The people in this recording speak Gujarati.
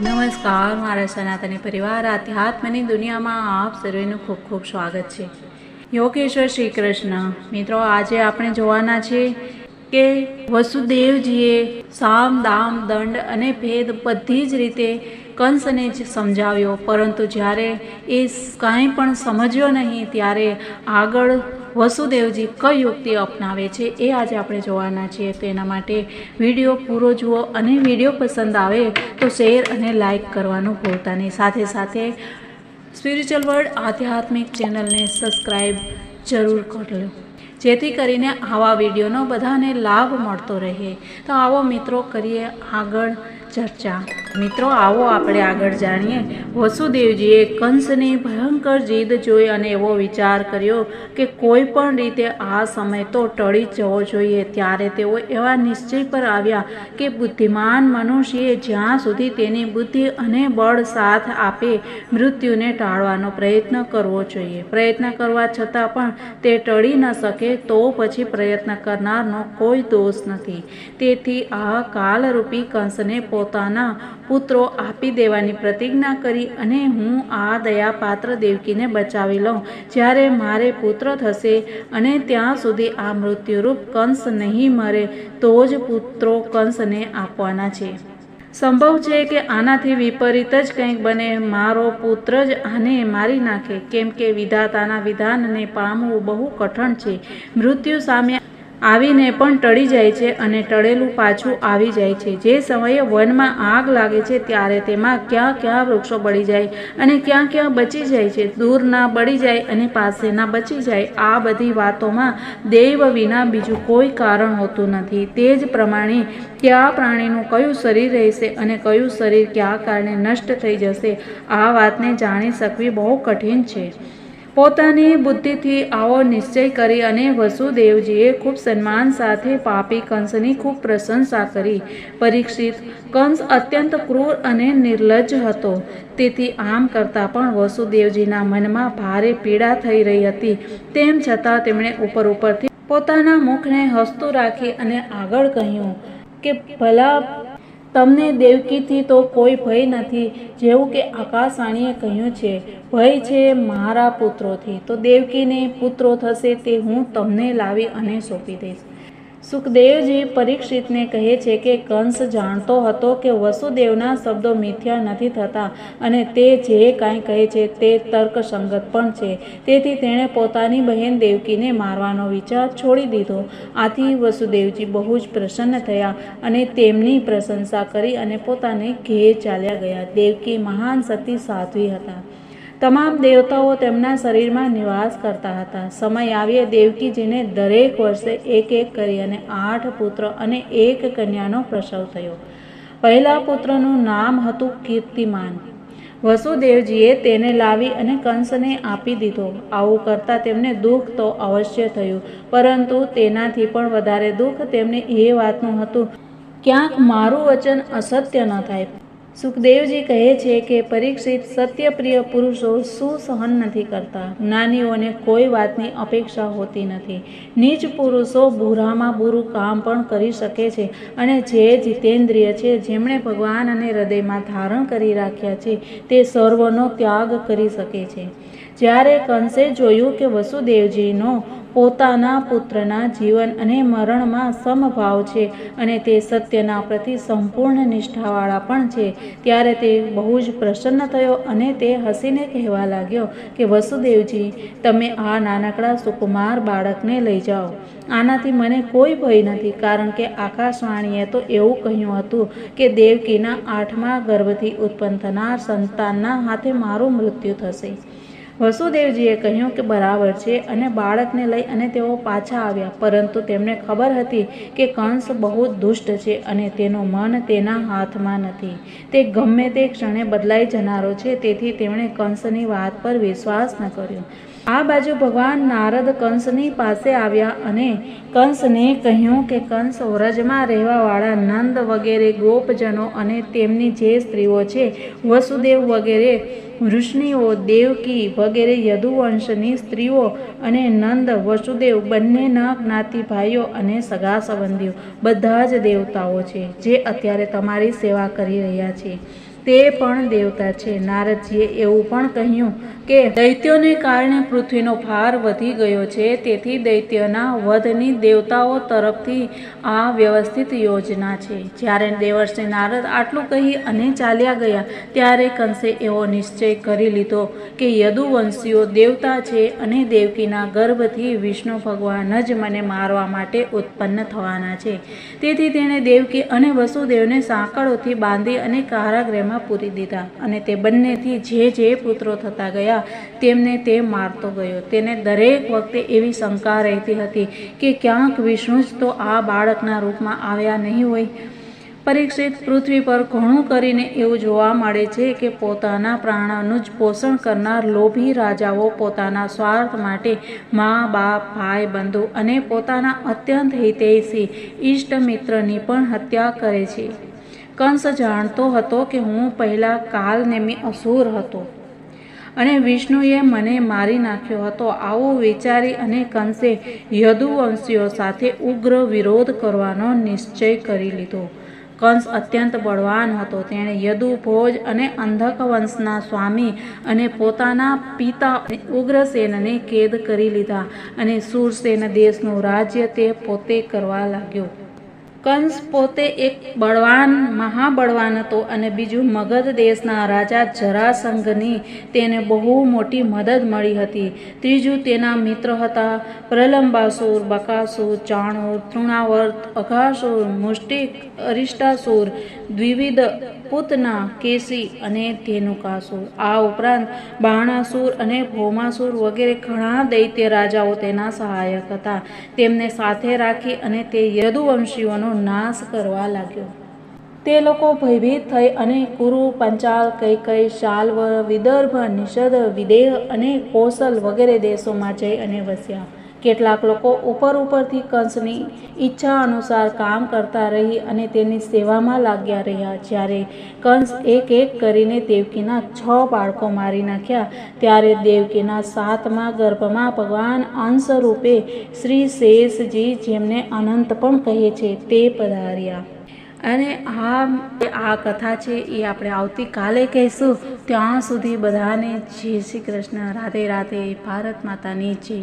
નમસ્કાર, મારા સનાતની પરિવાર, આધ્યાત્મની દુનિયામાં આપ સર્વેનું ખૂબ ખૂબ સ્વાગત છે. યોગેશ્વર શ્રી કૃષ્ણ, મિત્રો, આજે આપણે જોવાના છે કે વસુદેવજીએ સામ, દામ, દંડ અને ભેદ બધી જ રીતે કંસને જ સમજાવ્યો. પરંતુ જ્યારે એ કાંઈ પણ સમજ્યો નહીં, ત્યારે આગળ વસુદેવજી કઈ યુક્તિ અપનાવે છે એ આજે આપણે જોવાના છીએ. તો એના માટે વીડિયો પૂરો જુઓ અને વીડિયો પસંદ આવે તો શેર અને લાઈક કરવાનું ભૂલતા નહીં. સાથે સાથે સ્પિરિચ્યુઅલ વર્લ્ડ આધ્યાત્મિક ચેનલને સબસ્ક્રાઈબ જરૂર કરી લો જેથી કરીને આવા વિડીયોનો બધાને લાભ મળતો રહે. તો આવો મિત્રો કરીએ આગળ ચર્ચા. મિત્રો, આવો આપણે આગળ જાણીએ. વસુદેવજીએ કંસની ભયંકર જીદ જોઈ અને એવો વિચાર કર્યો કે કોઈ પણ રીતે આ સમય તો ટળી જવો જોઈએ. ત્યારે તેઓ એવા નિશ્ચય પર આવ્યા કે બુદ્ધિમાન મનુષ્યએ જ્યાં સુધી તેની બુદ્ધિ અને બળ સાથ આપે, મૃત્યુને ટાળવાનો પ્રયત્ન કરવો જોઈએ. પ્રયત્ન કરવા છતાં પણ તે ટળી ન શકે તો પછી પ્રયત્ન કરનારનો કોઈ દોષ નથી. તેથી આ કાલરૂપી કંસને પોતાના પુત્રો આપી દેવાની પ્રતિજ્ઞા કરી અને હું આ દયાપાત્ર દેવકીને બચાવી લઉં. જ્યારે મારે પુત્ર થશે અને ત્યાં સુધી આ મૃત્યુરૂપ કંસ નહીં મરે, તો જ પુત્રો કંસને આપવાના છે. સંભવ છે કે આનાથી વિપરીત જ કંઈક બને. મારો પુત્ર જ આને મારી નાખે. કેમ કે વિધાતાના વિધાનને પામવું બહુ કઠણ છે. મૃત્યુ સામે આવીને પણ ટળી જાય છે અને ટળેલું પાછું આવી જાય છે. જે સમયે વનમાં આગ લાગે છે ત્યારે તેમાં ક્યાં ક્યાં વૃક્ષો બળી જાય અને ક્યાં ક્યાં બચી જાય છે. દૂરના બળી જાય અને પાસેના બચી જાય. આ બધી વાતોમાં દૈવ વિના બીજું કોઈ કારણ હોતું નથી. તે જ પ્રમાણે કયા પ્રાણીનું કયું શરીર રહેશે અને કયું શરીર કયા કારણે નષ્ટ થઈ જશે, આ વાતને જાણી શકવી બહુ કઠિન છે. પોતાની બુદ્ધિથી આવો નિશ્ચય કરી અને વસુદેવજીએ ખૂબ સન્માન સાથે પાપી કંસની ખૂબ પ્રશંસા કરી. પરીક્ષિત કંસ અત્યંત ક્રૂર અને નિર્લજ્જ હતો. તેથી આમ કરતાં પણ વસુદેવજીના મનમાં ભારે પીડા થઈ રહી હતી. તેમ છતાં તેમણે ઉપર ઉપરથી પોતાના મુખને હસતું રાખી અને આગળ કહ્યું કે, ભલા તમને દેવકીથી તો કોઈ ભય નથી, જેવું કે આકાશવાણીએ કહ્યું છે, ભય છે મારા પુત્રોથી. તો દેવકીને પુત્રો થશે તે હું તમને લાવી અને સોંપી દઈશ. સુખદેવજી પરીક્ષિતને કહે છે કે કંસ જાણતો હતો કે વસુદેવના શબ્દો મિથ્યા નથી થતા અને તે જે કાંઈ કહે છે તે તર્કસંગત પણ છે. તેથી તેણે પોતાની બહેન દેવકીને મારવાનો વિચાર છોડી દીધો. આથી વસુદેવજી બહુ જ પ્રસન્ન થયા અને તેમની પ્રશંસા કરી અને પોતાને ઘેર ચાલ્યા ગયા. દેવકી મહાન સતી સાધ્વી હતા. તમામ દેવતાઓ તેમના શરીરમાં નિવાસ કરતા હતા. સમય આવ્યે દેવકીજીને દરેક વર્ષે એક એક કરી અને આઠ પુત્ર અને એક કન્યાનો પ્રસવ થયો. પહેલા પુત્રનું નામ હતું કીર્તિમાન. વસુદેવજીએ તેને લાવી અને કંસને આપી દીધો. આવું કરતાં તેમને દુઃખ તો અવશ્ય થયું, પરંતુ તેનાથી પણ વધારે દુઃખ તેમને એ વાતનું હતું, ક્યાંક મારું વચન અસત્ય ન થાય. સુખદેવજી કહે છે કે પરીક્ષિત સત્યપ્રિય પુરુષો શું સહન નથી કરતા. જ્ઞાનીઓને કોઈ વાતની અપેક્ષા હોતી નથી. નીચ પુરુષો બુરામાં બુરું કામ પણ કરી શકે છે અને જે જીતેન્દ્રિય છે, જેમણે ભગવાન અને હૃદયમાં ધારણ કરી રાખ્યા છે, તે સર્વનો ત્યાગ કરી શકે છે. જ્યારે કંસે જોયું કે વસુદેવજીનો પોતાના પુત્રના જીવન અને મરણમાં સમભાવ છે અને તે સત્યના પ્રતિ સંપૂર્ણ નિષ્ઠાવાળા પણ છે. ત્યારે તે બહુ જ પ્રસન્ન થયો અને તે હસીને કહેવા લાગ્યો કે, વસુદેવજી, તમે આ નાનકડા સુકુમાર બાળકને લઈ જાઓ. આનાથી મને કોઈ ભય નથી, કારણ કે આકાશવાણીએ તો એવું કહ્યું હતું કે, દેવકીના આઠમા ગર્ભથી ઉત્પન્ન થનાર સંતાનના હાથે મારું મૃત્યુ થશે. વસુદેવજીએ કહ્યું કે બરાબર છે અને બાળકને લઈ અને તેઓ પાછા આવ્યા, પરંતુ તેમને ખબર હતી કે કંસ બહુ દુષ્ટ છે અને તેનું મન તેના હાથમાં નથી. તે ગમે તે ક્ષણે બદલાઈ જનારો છે, તેથી તેમણે કંસની વાત પર વિશ્વાસ ન કર્યો. આ બાજુ ભગવાન નારદ કંસની પાસે આવ્યા અને કંસને કહ્યું કે, કંસ વ્રજમાં રહેવાવાળા નંદ વગેરે ગોપજનો અને તેમની જે સ્ત્રીઓ છે, વસુદેવ વગેરે, વૃષ્ણિઓ, દેવકી વગેરે યદુવંશની સ્ત્રીઓ અને નંદ, વસુદેવ બંનેના જ્ઞાતિભાઈઓ અને સગા સંબંધીઓ, બધા જ દેવતાઓ છે, જે અત્યારે તમારી સેવા કરી રહ્યા છે. તે પણ દેવતા છે. નારદજીએ એવું પણ કહ્યું કે, દૈત્યોને કારણે પૃથ્વીનો ભાર વધી ગયો છે, તેથી દૈત્યના વધની દેવતાઓ તરફથી આ વ્યવસ્થિત યોજના છે. જ્યારે દેવર્ષે નારદ આટલું કહી અને ચાલ્યા ગયા, ત્યારે કંસે એવો નિશ્ચય કરી લીધો કે, યદુવંશીઓ દેવતા છે અને દેવકીના ગર્ભથી વિષ્ણુ ભગવાન જ મને મારવા માટે ઉત્પન્ન થવાના છે. તેથી તેણે દેવકી અને વસુદેવને સાંકળોથી બાંધી અને કારાગૃહમાં પૂરી દીધા અને તે બંનેથી જે જે પુત્રો થતા ગયા, તેમને તે મારતો ગયો. તેને દરેક વખતે એવી શંકા રહેતી હતી કે ક્યાંક વિષ્ણુ જ તો આ બાળકના રૂપમાં આવ્યા નહીં હોય. પરીક્ષિત પૃથ્વી પર ઘણું કરીને એવું જોવા મળે છે કે પોતાના પ્રાણનું જ પોષણ કરનાર લોભી રાજાઓ પોતાના સ્વાર્થ માટે મા, બાપ, ભાઈ, બંધુ અને પોતાના અત્યંત હિતૈષી ઇષ્ટ મિત્રની પણ હત્યા કરે છે. કંસ જાણતો હતો કે હું પહેલાં કાલનેમી અસુર હતો. અને વિષ્ણુએ મને મારી નાખ્યો હતો. આવું વિચારી અને કંસે યદુવંશીઓ સાથે ઉગ્ર વિરોધ કરવાનો નિશ્ચય કરી લીધો. કંસ અત્યંત બળવાન હતો. તેણે યદુ ભોજ અને અંધક વંશના સ્વામી અને પોતાના પિતા ઉગ્રસેનને કેદ કરી લીધા અને સુરસેન દેશનું રાજ્ય તે પોતે કરવા લાગ્યો. કંસ પોતે એક બળવાન, મહાબળવાન હતો અને બીજું મગધ દેશના રાજા જરાસંઘની તેને બહુ મોટી મદદ મળી હતી. ત્રીજું તેના મિત્ર હતા, પ્રલંબાસુર, બકાસુર, ચાણુર, તૃણાવર્ત, અઘાસુર, મુષ્ટિક, અરિષ્ટાસુર, દ્વિવિધ પૂતના, કેસી અને ધેનુકાસુર. આ ઉપરાંત બાણાસુર અને ભૌમાસુર વગેરે ઘણા દૈત્ય રાજાઓ તેના સહાયક હતા. તેમને સાથે રાખી અને તે યદુવંશીઓનો નાશ કરવા લાગ્યો. તે લોકો ભયભીત થઈ અને કુરુ, પંચાલ કૈકઈ શાલ્વ વિદર્ભ, નિષદ, વિદેહ અને કૌશલ વગેરે દેશોમાં જઈ અને વસ્યા. કેટલાક લોકો ઉપર ઉપરથી કંસની ઈચ્છા અનુસાર કામ કરતા રહી અને તેની સેવામાં લાગ્યા રહ્યા. જ્યારે કંસ એક એક કરીને દેવકીના છ બાળકો મારી નાખ્યા, ત્યારે દેવકીના સાતમા ગર્ભમાં ભગવાન અંશ રૂપે શ્રી શેષજી જેમને અનંત પણ કહે છે તે પધાર્યા. અને આ આ કથા છે એ આપણે આવતીકાલે કહીશું. ત્યાં સુધી બધાને જય શ્રી કૃષ્ણ. રાધે રાધે. ભારત માતાની જય.